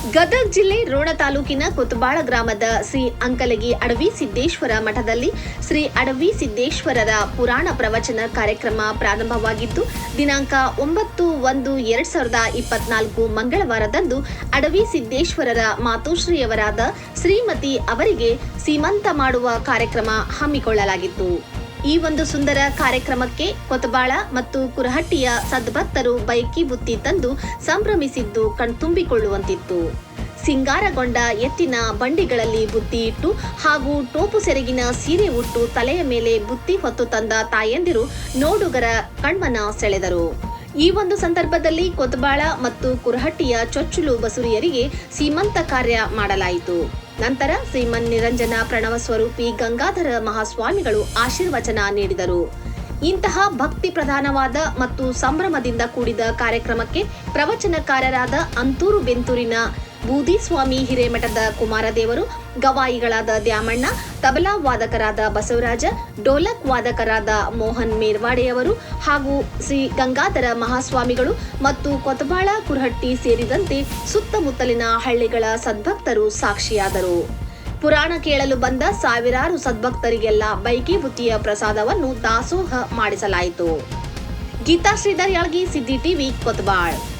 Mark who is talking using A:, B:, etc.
A: ಗದಗ ಜಿಲ್ಲೆ ರೋಣ ತಾಲೂಕಿನ ಕುತ್ಬಾಳ ಗ್ರಾಮದ ಶ್ರೀ ಅಂಕಲಗಿ ಅಡವಿ ಸಿದ್ದೇಶ್ವರ ಮಠದಲ್ಲಿ ಶ್ರೀ ಅಡವಿ ಸಿದ್ದೇಶ್ವರರ ಪುರಾಣ ಪ್ರವಚನ ಕಾರ್ಯಕ್ರಮ ಪ್ರಾರಂಭವಾಗಿದ್ದು, ದಿನಾಂಕ ಒಂಬತ್ತು ಒಂದು ಎರಡ್ ಸಾವಿರದ ಇಪ್ಪತ್ನಾಲ್ಕು ಮಂಗಳವಾರದಂದು ಅಡವಿ ಸಿದ್ದೇಶ್ವರರ ಮಾತೋಶ್ರೀಯವರಾದ ಶ್ರೀಮತಿ ಅವರಿಗೆ ಸೀಮಂತ ಮಾಡುವ ಕಾರ್ಯಕ್ರಮ ಹಮ್ಮಿಕೊಳ್ಳಲಾಗಿತ್ತು. ಈ ಒಂದು ಸುಂದರ ಕಾರ್ಯಕ್ರಮಕ್ಕೆ ಕೊತಬಾಳ ಮತ್ತು ಕುರಹಟ್ಟಿಯ ಸದ್ಭಕ್ತರು ಬೈಕಿ ಬುತ್ತಿ ತಂದು ಸಂಭ್ರಮಿಸಿದ್ದು ಕಣ್ತುಂಬಿಕೊಳ್ಳುವಂತಿತ್ತು. ಸಿಂಗಾರಗೊಂಡ ಎತ್ತಿನ ಬಂಡಿಗಳಲ್ಲಿ ಬುತ್ತಿ ಇಟ್ಟು ಹಾಗೂ ಟೋಪು ಸೆರಗಿನ ಸೀರೆ ಉಟ್ಟು ತಲೆಯ ಮೇಲೆ ಬುತ್ತಿ ಹೊತ್ತು ತಂದ ತಾಯಂದಿರು ನೋಡುಗರ ಕಣ್ಮನ ಸೆಳೆದರು. ಈ ಒಂದು ಸಂದರ್ಭದಲ್ಲಿ ಕೊತ್ಬಾಳ ಮತ್ತು ಕುರಹಟ್ಟಿಯ ಚೊಚ್ಚುಲು ಬಸುರಿಯರಿಗೆ ಸೀಮಂತ ಕಾರ್ಯ ಮಾಡಲಾಯಿತು. ನಂತರ ಶ್ರೀಮನ್ ನಿರಂಜನ ಪ್ರಣವ ಸ್ವರೂಪಿ ಗಂಗಾಧರ ಮಹಾಸ್ವಾಮಿಗಳು ಆಶೀರ್ವಚನ ನೀಡಿದರು. ಇಂತಹ ಭಕ್ತಿ ಪ್ರಧಾನವಾದ ಮತ್ತು ಸಂಭ್ರಮದಿಂದ ಕೂಡಿದ ಕಾರ್ಯಕ್ರಮಕ್ಕೆ ಪ್ರವಚನಕಾರರಾದ ಅಂತೂರು ಬೆಂತೂರಿನ ಬೂದಿಸ್ವಾಮಿ ಹಿರೇಮಠದ ಕುಮಾರದೇವರು, ಗವಾಯಿಗಳಾದ ದ್ಯಾಮಣ್ಣ, ತಬಲಾ ವಾದಕರಾದ ಬಸವರಾಜ ಡೋಲಕ್ ವಾದಕರಾದ ಮೋಹನ್ ಮೇರ್ವಾಡೆಯವರು ಹಾಗೂ ಶ್ರೀ ಗಂಗಾಧರ ಮಹಾಸ್ವಾಮಿಗಳು ಮತ್ತು ಕೊತಬಾಳ ಕುರಹಟ್ಟಿ ಸೇರಿದಂತೆ ಸುತ್ತಮುತ್ತಲಿನ ಹಳ್ಳಿಗಳ ಸದ್ಭಕ್ತರು ಸಾಕ್ಷಿಯಾದರು. ಪುರಾಣ ಕೇಳಲು ಬಂದ ಸಾವಿರಾರು ಸದ್ಭಕ್ತರಿಗೆಲ್ಲ ಬೈಕಿ ಬುತ್ತಿಯ ಪ್ರಸಾದವನ್ನು ದಾಸೋಹ ಮಾಡಿಸಲಾಯಿತು. ಗೀತಾ ಶ್ರೀಧರ್ ಯಾಳ್ಗಿ, ಸಿದ್ದಿ ಟಿವಿ, ಕೊತಬಾಳ್.